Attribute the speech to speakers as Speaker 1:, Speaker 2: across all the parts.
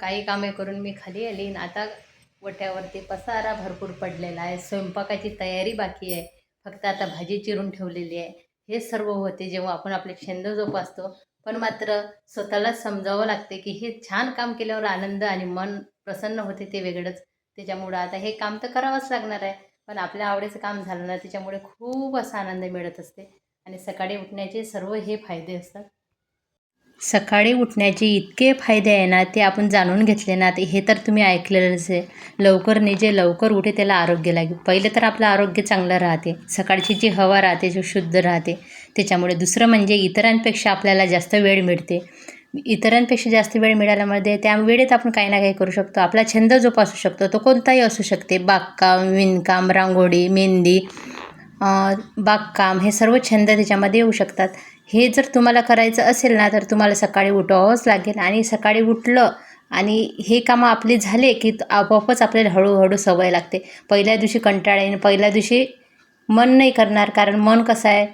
Speaker 1: काही कामे करून मी खाली आली. आणि आता वट्यावरती पसारा भरपूर पडलेला आहे. स्वयंपाकाची तयारी बाकी आहे. फक्त आता भाजी चिरून ठेवलेली आहे. हे सर्व होते जेव्हा आपण आपले छंद जोपासतो. पण मात्र स्वतःलाच समजावं लागते की हे छान काम केल्यावर आनंद आणि मन प्रसन्न होते ते वेगळंच. त्याच्यामुळं आता हे काम तर करावंच लागणार आहे. पण आपल्या आवडीचं काम झालं ना त्याच्यामुळे खूप असा आनंद मिळत असते. आणि सकाळी उठण्याचे सर्व हे फायदे असतात. सकाळी उठण्याचे इतके फायदे आहे ना ते आपण जाणून घेतले ना ते हे तर तुम्ही ऐकलेलंच आहे. लवकर निजे लवकर उठे त्याला आरोग्य लागेल पहिले तर आपलं आरोग्य चांगलं राहते. सकाळची जी हवा राहते जी शुद्ध राहते त्याच्यामुळे दुसरं म्हणजे इतरांपेक्षा आपल्याला जास्त वेळ मिळते. इतरांपेक्षा जास्त वेळ मिळाल्यामध्ये त्या वेळेत आपण काही ना काही करू शकतो. आपला छंद जोपासू शकतो. तो कोणताही असू शकते. बागकाम विणकाम रांगोळी मेहंदी बागकाम हे सर्व छंद त्याच्यामध्ये येऊ शकतात. हे जर तुम्हाला करायचं असेल ना तर तुम्हाला सकाळी उठावंच लागेल आणि सकाळी उठलं आणि हे कामं आपली झाले की आपोआपच आपल्याला हळूहळू सवय लागते. पहिल्या दिवशी कंटाळा येईन पहिल्या दिवशी मन नाही करणार कारण मन कसं आहे?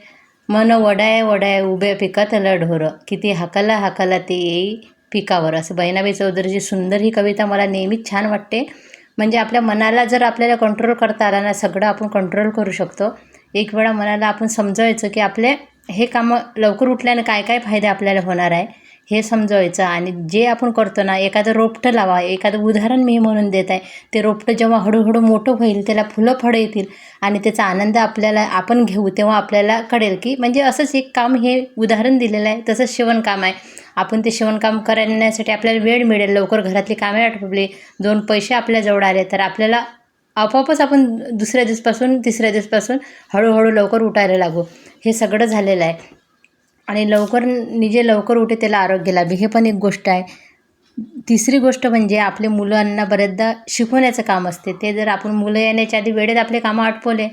Speaker 1: मन वडाय वडाय उभ्या पिकात ढोरं किती हाकाला हाकाला ते येई पिकावर. असं बहिणाबाई चौधरीची सुंदर ही कविता मला नेहमीच छान वाटते. म्हणजे आपल्या मनाला जर आपल्याला कंट्रोल करता आला ना सगळं आपण कंट्रोल करू शकतो. एक वेळा मनाला आपण समजायचं की आपले हे कामं लवकर उठल्याने काय काय फायदे आपल्याला होणार आहे हे समजवायचं आणि जे आपण करतो ना एखादं रोपटं लावा एखादं उदाहरण मी म्हणून देत आहे. ते रोपटं जेव्हा हळूहळू मोठं होईल त्याला फुलं फळं येतील आणि त्याचा आनंद आपल्याला आपण घेऊ तेव्हा आपल्याला कळेल की म्हणजे असंच एक काम हे उदाहरण दिलेलं आहे तसंच शिवणकाम आहे. आपण ते शिवणकाम करण्यासाठी आपल्याला वेळ मिळेल लवकर घरातली कामे आटपली दोन पैसे आपल्याजवळ आले तर आपल्याला आपोआपच आपण दुसऱ्या दिवसपासून तिसऱ्या दिवसपासून हळूहळू लवकर उठायला लागू. हे सगळं झालेलं आहे. आणि लवकर निजे लवकर उठे त्याला आरोग्य लाभे. हे पण एक गोष्ट आहे. तिसरी गोष्ट म्हणजे आपले मुलांना बऱ्याचदा शिकवण्याचं काम असते. ते जर आपण मुलं येण्याच्या आधी वेळेत आपले कामं आटपवले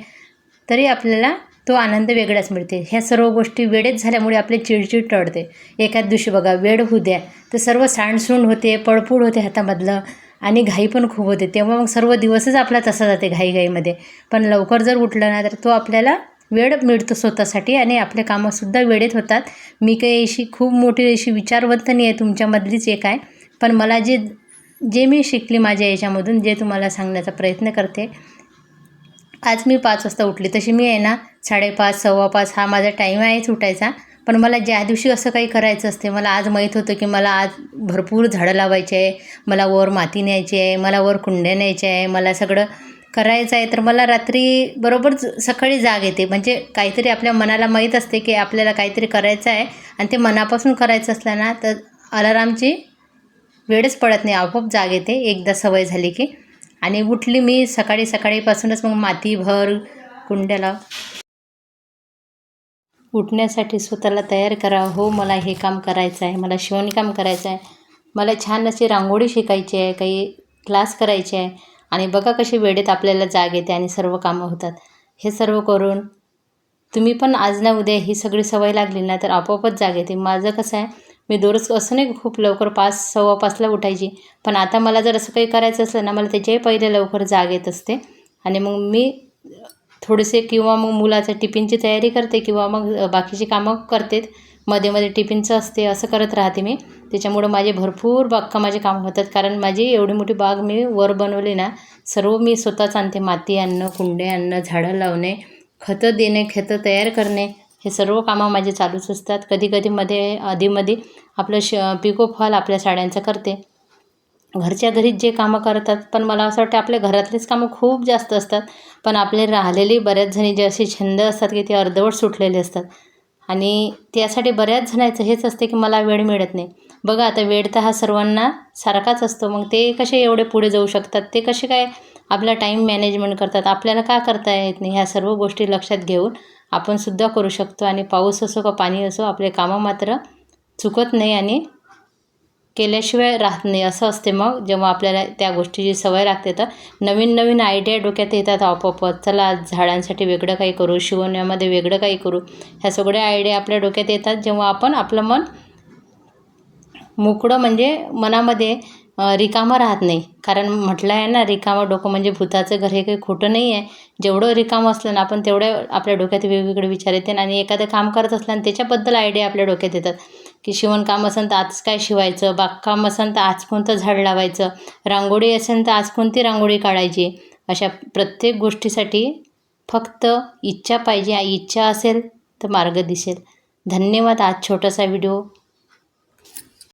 Speaker 1: तरी आपल्याला तो आनंद वेगळाच मिळते. ह्या सर्व गोष्टी वेळेत झाल्यामुळे आपले चिडचिड टळते. एकाच दिवशी बघा वेळ होऊ द्या. तर सर्व सांडसूण होते पळपूड होते हातामधलं. आणि घाई पण खूप होते. तेव्हा मग सर्व दिवसच आपला तसा जाते घाईघाईमध्ये. पण लवकर जर उठलं ना तर तो आपल्याला वेळ मिळतो स्वतःसाठी आणि आपले कामंसुद्धा वेळेत होतात. मी काही अशी खूप मोठी अशी विचारवंत नाही आहे तुमच्यामधलीच एक आहे. पण मला जे जे मी शिकली माझ्या याच्यामधून जे तुम्हाला सांगण्याचा प्रयत्न करते आज मी पाच वाजता उठली. तशी मी आहे ना साडेपाच सव्वा पाच हा माझा टाईम आहेच उठायचा पण मला ज्या दिवशी असं काही करायचं असते मला आज माहीत होतं की मला आज भरपूर झाडं लावायचे आहे मला वर माती न्यायची आहे मला वर कुंड्या न्यायच्या आहे मला सगळं करायचं आहे. तर मला रात्री बरोबर सकाळी जाग येते. म्हणजे काहीतरी आपल्या मनाला माहीत असते की आपल्याला काहीतरी करायचं आहे आणि ते मनापासून करायचं असलं ना तर अलारामची वेळच पडत नाही. आपोआप जाग येते. एकदा सवय झाली की. आणि उठली मी सकाळी सकाळीपासूनच मग माती भर कुंड्याला उठण्यासाठी स्वतःला तयार करा. हो मला हे काम करायचं आहे. मला शिवणकाम करायचं आहे. मला छान अशी रांगोळी शिकायची आहे. काही क्लास करायचे आहे. आणि बघा कशी वेळेत आपल्याला जाग येते आणि सर्व कामं होतात. हे सर्व करून तुम्ही पण आज ना उद्या ही सगळी सवय लागली ना तर आपोआपच जाग येते. माझं कसं आहे मी दररोज असं नाही खूप लवकर पाच सव्वा पाचला उठायची. पण आता मला जर असं काही करायचं असलं ना मला त्याच्याही पहिले लवकर जाग येत असते. आणि मग मी थोडेसे किंवा मग मुलाचं टिफिनची तयारी करते किंवा मग बाकीची कामं करते. मध्ये मध्ये टिफिनचं असते असं करत राहते मी. त्याच्यामुळं माझे भरपूर बागकामाचे कामं होतात. कारण माझी एवढी मोठी बाग मी वर बनवली ना सर्व मी स्वतःच आणते. माती आणणं कुंडे आणणं झाडं लावणे खतं देणे खतं तयार करणे हे सर्व कामं माझे चालूच असतात. कधी कधी मध्ये आधीमध्ये आपलं श पिकोफॉल आपल्या साड्यांचं करते. घरच्या घरीच जे कामं करतात पण मला असं वाटतं आपल्या घरातलीच कामं खूप जास्त असतात. पण आपले राहिलेले बऱ्याच जणी जे असे छंद असतात की ते अर्धवट सुटलेले असतात. आणि त्यासाठी बऱ्याच जणांचं हेच असते की मला वेळ मिळत नाही. बघा आता वेळ तर हा सर्वांना सारखाच असतो. मग ते कसे एवढे पुढे जाऊ शकतात? ते कसे काय आपला टाईम मॅनेजमेंट करतात? आपल्याला का करता येत नाही? ह्या सर्व गोष्टी लक्षात घेऊन आपणसुद्धा करू शकतो. आणि पाऊस असो का पाणी असो आपले कामं मात्र चुकत नाही आणि केल्याशिवाय राहत नाही. असं असते मग जेव्हा आपल्याला त्या गोष्टीची सवय लागते तर नवीन नवीन आयडिया डोक्यात येतात आपोआपच चला आज झाडांसाठी वेगळं काही करू शिवण्यामध्ये वेगळं काही करू. ह्या सगळ्या आयडिया आपल्या डोक्यात येतात जेव्हा आपण आपलं मन मोकळं म्हणजे मनामध्ये रिकामं राहत नाही. कारण म्हटलं आहे ना रिकामं डोकं म्हणजे भूताचं घर हे काही खोटं नाही आहे जेवढं रिकामं असलं ना आपण तेवढ्या आपल्या डोक्यात वेगवेगळे विचार येते आणि एखादं काम करत असलं आणि त्याच्याबद्दल आयडिया आपल्या डोक्यात येतात. की शिवणकाम असेल तर आज काय शिवायचं? बागकाम असेल तर आज कोणतं झाड लावायचं? रांगोळी असेल तर आज कोणती रांगोळी काढायची? अशा प्रत्येक गोष्टीसाठी फक्त इच्छा पाहिजे. इच्छा असेल तर मार्ग दिसेल. धन्यवाद. आज छोटासा व्हिडिओ